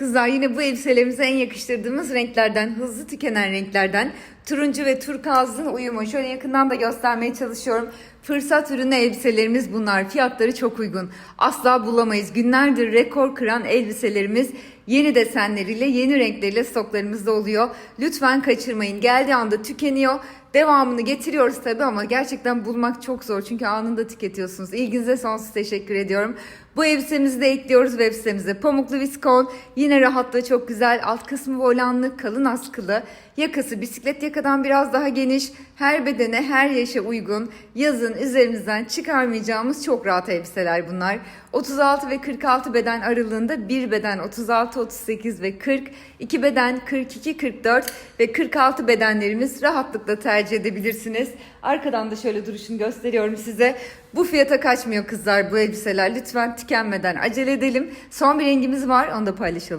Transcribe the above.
Kızlar yine bu elbiselerimize en yakıştırdığımız renklerden, hızlı tükenen renklerden turuncu ve turkuazın uyumu. Şöyle yakından da göstermeye çalışıyorum. Fırsat ürünü elbiselerimiz bunlar. Fiyatları çok uygun. Asla bulamayız. Günlerdir rekor kıran elbiselerimiz yeni desenleriyle, yeni renkleriyle stoklarımızda oluyor. Lütfen kaçırmayın. Geldiği anda tükeniyor. Devamını getiriyoruz tabii ama gerçekten bulmak çok zor. Çünkü anında tüketiyorsunuz. İlginize sonsuz teşekkür ediyorum. Bu elbisemizi de ekliyoruz web sitemize. Pamuklu viskon. Yine rahatlığı çok güzel. Alt kısmı volanlı, kalın askılı. Yakası bisiklet yakadan biraz daha geniş. Her bedene, her yaşa uygun. Yazın üzerimizden çıkarmayacağımız çok rahat elbiseler bunlar. 36 ve 46 beden aralığında bir beden 36, 38 ve 40, iki beden 42, 44 ve 46 bedenlerimiz rahatlıkla tercih edebilirsiniz. Arkadan da şöyle duruşunu gösteriyorum size. Bu fiyata kaçmıyor kızlar bu elbiseler. Lütfen tükenmeden acele edelim. Son bir rengimiz var onu da paylaşalım.